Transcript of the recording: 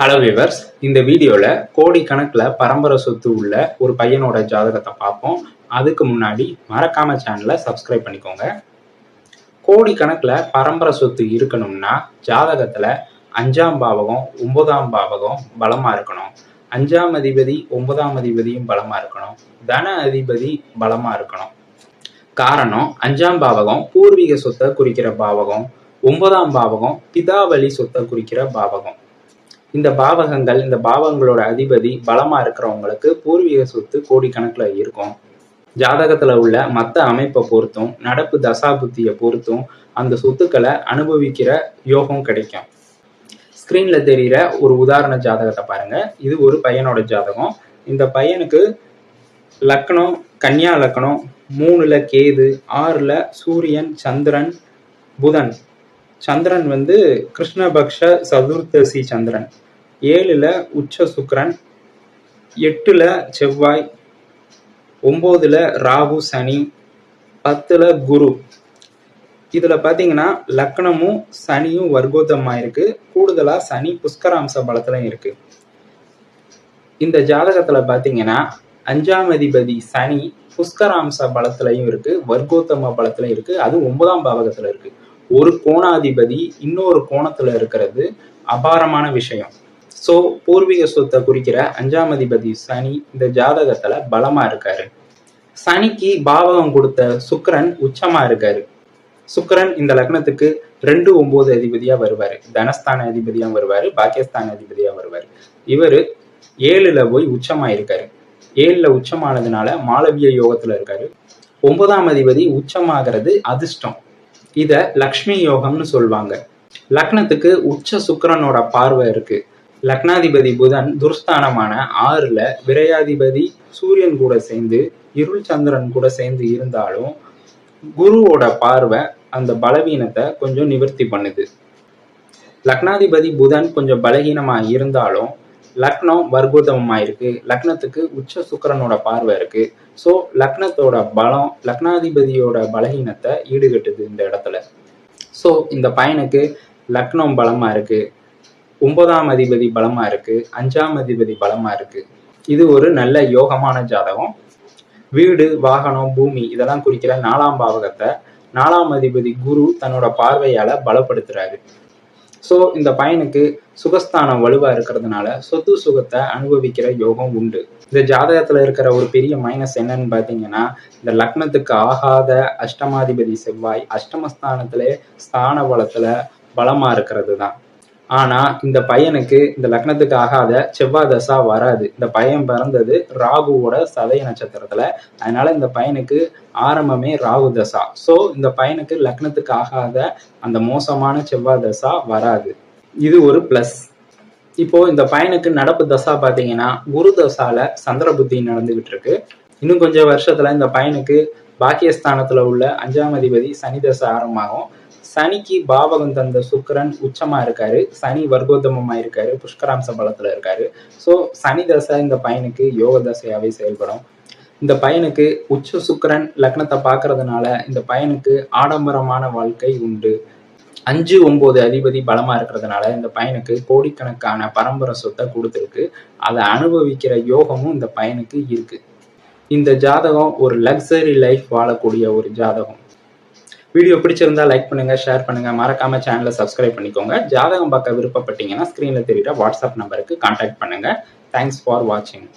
Hello viewers இந்த வீடியோவில் கோடிக்கணக்கில் பரம்பரை சொத்து உள்ள ஒரு பையனோட ஜாதகத்தை பார்ப்போம். அதுக்கு முன்னாடி மறக்காம சேனலை சப்ஸ்கிரைப் பண்ணிக்கோங்க. கோடிக்கணக்கில் பரம்பரை சொத்து இருக்கணும்னா ஜாதகத்தில் அஞ்சாம் பாவகம் ஒன்பதாம் பாவகம் பலமாக இருக்கணும். அஞ்சாம் அதிபதி ஒன்பதாம் அதிபதியும் பலமாக இருக்கணும். தன அதிபதி பலமாக இருக்கணும். காரணம் அஞ்சாம் பாவகம் பூர்வீக சொத்தை குறிக்கிற பாவகம் ஒன்பதாம் பாவகம் பிதாவளி சொத்தை குறிக்கிற பாவகம். இந்த பாவகங்கள் இந்த பாவங்களோட அதிபதி பலமா இருக்கிறவங்களுக்கு பூர்வீக சொத்து கோடிக்கணக்கில் இருக்கும். ஜாதகத்துல உள்ள மற்ற அமைப்பை பொறுத்தும் நடப்பு தசாபுத்தியை பொறுத்தும் அந்த சொத்துக்களை அனுபவிக்கிற யோகம் கிடைக்கும். ஸ்க்ரீன்ல தெரிகிற ஒரு உதாரண ஜாதகத்தை பாருங்க. இது ஒரு பையனோட ஜாதகம். இந்த பையனுக்கு லக்னம் கன்னியா லக்னம் மூணுல கேது ஆறுல சூரியன் சந்திரன் புதன். சந்திரன் வந்து கிருஷ்ணபக்ஷ சதுர்தசி சந்திரன். ஏழில் உச்ச சுக்கரன் எட்டில் செவ்வாய் ஒம்போதில் ராகு சனி பத்தில் குரு. இதில் பார்த்தீங்கன்னா லக்னமும் சனியும் வர்க்கோதமா இருக்குது கூடுதலாக சனி புஷ்கராம்ச பலத்திலையும் இருக்குது இந்த ஜாதகத்தில் பார்த்தீங்கன்னா அஞ்சாம் அதிபதி சனி புஷ்கராம்ச பலத்திலையும் இருக்குது வர்க்கோத்தம பலத்துல இருக்குது அது ஒன்பதாம் பாவகத்தில் இருக்குது ஒரு கோணாதிபதி இன்னொரு கோணத்துல இருக்கிறது அபாரமான விஷயம். ஸோ பூர்வீக சொத்தை குறிக்கிற அஞ்சாம் அதிபதி சனி இந்த ஜாதகத்துல பலமா இருக்காரு. சனிக்கு பாவகம் கொடுத்த சுக்கரன் உச்சமா இருக்காரு. சுக்கரன் இந்த லக்னத்துக்கு ரெண்டு ஒன்பது அதிபதியா வருவாரு. தனஸ்தான அதிபதியா வருவாரு பாக்கியஸ்தான அதிபதியா வருவாரு. இவரு ஏழுல போய் உச்சமா இருக்காரு. ஏழுல உச்சமானதுனால மாளவிய யோகத்துல இருக்காரு. ஒன்பதாம் அதிபதி உச்சமாகிறது அதிர்ஷ்டம். இத லக்ஷ்மி யோகம்னு சொல்லுவாங்க லக்னத்துக்கு உச்ச சுக்கிரனோட பார்வை இருக்கு. லக்னாதிபதி புதன் துர்ஸ்தானமான ஆறுல விரையாதிபதி சூரியன் கூட சேர்ந்து இருள் சந்திரன் கூட சேர்ந்து இருந்தாலும் குருவோட பார்வை அந்த பலவீனத்தை கொஞ்சம் நிவர்த்தி பண்ணுது. லக்னாதிபதி புதன் கொஞ்சம் பலகீனமா இருந்தாலும் லக்னம் வர்க்கோதமமா இருக்குது லக்னத்துக்கு உச்ச சுக்கரனோட பார்வை இருக்கு. ஸோ லக்னத்தோட பலம் லக்னாதிபதியோட பலகீனத்தை ஈடுகட்டுது இந்த இடத்துல. ஸோ இந்த பையனுக்கு லக்னம் பலமா இருக்கு. ஒன்பதாம் அதிபதி பலமா இருக்கு. அஞ்சாம் அதிபதி பலமா இருக்கு. இது ஒரு நல்ல யோகமான ஜாதகம். வீடு வாகனம் பூமி இதெல்லாம் குறிக்கிற நாலாம் பாவகத்தை நாலாம் அதிபதி குரு தன்னோட பார்வையால பலப்படுத்துறாரு. ஸோ இந்த பையனுக்கு சுகஸ்தானம் வலுவா இருக்கிறதுனால சொத்து சுகத்தை அனுபவிக்கிற யோகம் உண்டு. இந்த ஜாதகத்துல இருக்கிற ஒரு பெரிய மைனஸ் என்னன்னு பார்த்தீங்கன்னா இந்த லக்னத்துக்கு ஆகாத அஷ்டமாதிபதி செவ்வாய் அஷ்டமஸ்தானத்திலே ஸ்தான பலத்தில் பலமா இருக்கிறது தான் ஆனா இந்த பையனுக்கு இந்த லக்னத்துக்கு ஆகாத செவ்வாய் தசா வராது. இந்த பையன் பிறந்தது ராகுவோட சதய நட்சத்திரத்துல. அதனால இந்த பையனுக்கு ஆரம்பமே ராகு தசா ஸோ இந்த பையனுக்கு லக்னத்துக்கு ஆகாத அந்த மோசமான செவ்வாய் தசா வராது. இது ஒரு பிளஸ் இப்போ இந்த பையனுக்கு நடப்பு தசா பாத்தீங்கன்னா குரு தசால சந்திர புத்தி நடந்துகிட்டு இருக்கு. இன்னும் கொஞ்சம் வருஷத்துல இந்த பையனுக்கு பாக்கியஸ்தானத்துல உள்ள அஞ்சாம் அதிபதி சனி தசை ஆரம்பமாகும். சனிக்கு பாவகம் தந்த சுக்கரன் உச்சமா இருக்காரு. சனி வர்க்கோத்தமமா இருக்காரு. புஷ்கராம்ச பலத்துல இருக்காரு. ஸோ சனி தசை இந்த பையனுக்கு யோக தசையாவே செயல்படும். இந்த பையனுக்கு உச்ச சுக்கிரன் லக்னத்தை பார்க்கறதுனால இந்த பையனுக்கு ஆடம்பரமான வாழ்க்கை உண்டு. அஞ்சு ஒன்பது அதிபதி பலமா இருக்கிறதுனால இந்த பையனுக்கு கோடிக்கணக்கான பரம்பரை சொத்தை கொடுத்துருக்கு. அதை அனுபவிக்கிற யோகமும் இந்த பையனுக்கு இருக்கு. இந்த ஜாதகம் ஒரு லக்ஸரி லைஃப் வாழக்கூடிய ஒரு ஜாதகம். வீடியோ பிடிச்சிருந்தா லைக் பண்ணுங்க ஷேர் பண்ணுங்க. மறக்காம சேனலை சப்ஸ்கிரைப் பண்ணிக்கோங்க. ஜாதகம் பார்க்க விருப்பப்பட்டீங்கன்னா ஸ்க்ரீனில் தெரியுற வாட்ஸ்அப் நம்பருக்கு கான்டாக்ட் பண்ணுங்க. தேங்க்ஸ் ஃபார் வாட்சிங்